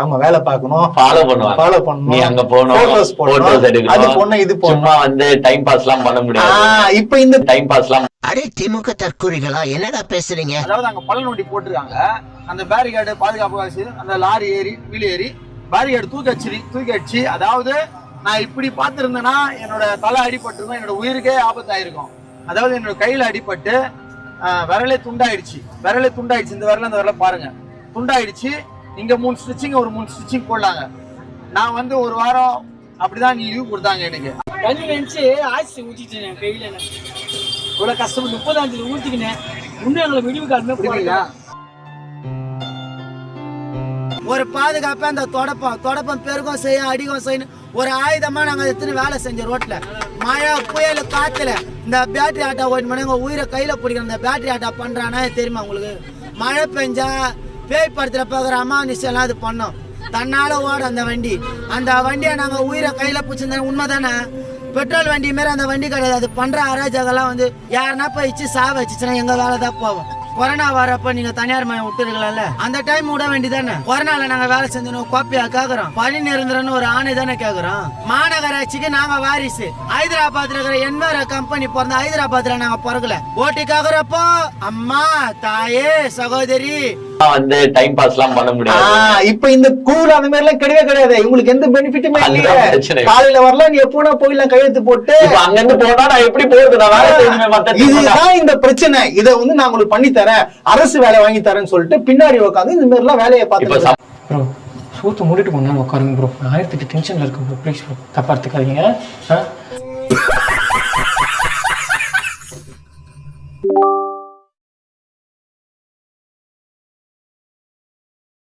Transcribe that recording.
ஆமா வேலை பார்க்கணும். ஃபாலோ பண்ணுவாங்க. ஃபாலோ பண்ணணும். நீ அங்க போகணும் Photos போடணும். போட்டோஸ் அது போடணும், இது. சும்மா வந்து டைம் பாஸ் எல்லாம் பண்ண முடியாது. இப்ப இந்த டைம் பாஸ் எல்லாம் அடே திமுக தற்கூறிகளா என்னடா பேசுறீங்க? அதாவது அங்க பள்ளம் நோண்டி போட்டிருக்காங்க. அந்த பேரிகார்டு பாதுகாப்பு காசு அந்த லாரி ஏறி வீல் ஏறி பேரிகார்டு தூக்கி அடிச்சு தூக்கி அடிச்சு அதாவது நான் இப்படி பார்த்துருந்தேன்னா என்னோட தலை அடிபட்டிருக்கும் என்னோட உயிருக்கே ஆபத்தாயிருக்கும். அதாவது என்னோட கையில அடிபட்டு விரலே துண்டாயிடுச்சு. விரலே துண்டாயிடுச்சு. இந்த விரல இந்த விரல பாருங்க. துண்டாயிடுச்சு. இங்க மூணு ஸ்டிச்சிங் ஒரு மூணு ஸ்டிச்சிங் போடலாங்க. நான் வந்து ஒரு வாரம் அப்படிதான் நீ லீவ் கொடுத்தாங்க எனக்கு. தண்ணி நினைச்சு ஆசி ஊத்திட்டேன் என் கையில நான். இவ்வளவு கஷ்டப்பட்டு முப்பதாம் தேதி ஊத்திக்கினேன். இன்னும் எங்களை விடிவு காலமே புரியுதுங்களா? ஒரு பாதுகாப்பா அந்த தொடப்பம் தொடப்பம் பெருகும் செய்யும் அடிக்கும் செய்யணும் ஒரு ஆயுதமா நாங்க எத்தனை வேலை செஞ்சோம் ரோட்ல. மழை புயல் காத்துல இந்த பேட்டரி ஆட்டோ ஓட்டு எங்க உயிரை கையில பிடிக்கிற இந்த பேட்டரி ஆட்டோ பண்றானா தெரியுமா உங்களுக்கு? மழை பெஞ்சா பேய் படத்தில் பார்க்குற அமானுஷம் எல்லாம் அது பண்ணோம். தன்னால ஓடும் அந்த வண்டி. அந்த வண்டியை நாங்கள் உயிரை கையில் கையில உண்மை தானே பெட்ரோல் வண்டி மாரி அந்த வண்டி கிடையாது. அது பண்ணுற அராஜகெல்லாம் வந்து யாருன்னா போயிடுச்சு சாவ வச்சுச்சுன்னா எங்கள் வேலை தான் போவோம் கொரோனா வரப்ப நீங்க தனியார் மயம் விட்டுருக்கலாம்ல? அந்த டைம் விட வேண்டியதானே கொரோனால நாங்க வேலை செஞ்சோம் கோப்பியா கேக்குறோம். பணி நிரந்தரம்னு ஒரு ஆணை தானே கேக்குறோம். மாநகராட்சிக்கு நாங்க வாரிசு. ஹைதராபாத்ல இருக்கிற என்வேர கம்பெனி பிறந்த ஹைதராபாத்ல நாங்க பிறகுல ஓட்டி கேக்குறப்போ அம்மா தாயே சகோதரி வந்து டைம் பாஸ் எல்லாம் பண்ண முடியாது. இப்ப இந்த கூல் அந்த மாதிரி எல்லாம் கிடையவே கிடையாது. உங்களுக்கு எந்த பெனிஃபிட்டுமே பிரச்சனை. காலையில வரலாம் நீ எப்போனா போயிடலாம் கையெழுத்து போட்டு. இப்ப அங்க இருந்து போனா நான் எப்படி போறது? நான் வேலை செய்யணுமே. இதுதான் இந்த பிரச்சனை. இத வந்து நான் உங்களுக்கு பண்ணி தரேன். அரசு வேலை வாங்கி தரேன்னு சொல்லிட்டு பின்னாடி உட்காந்து இந்த மாதிரி எல்லாம் வேலையை இப்ப பார்த்து ப்ரோ சூத்து மூடிட்டு நேரம் உட்காருங்க ப்ரோ ஆயிரத்தி எட்டு டென்ஷன்ல இருக்கு ப்ரோ ப்ளீஸ் ப்ரோ தப்பா எடுத்துக்காதீங்க?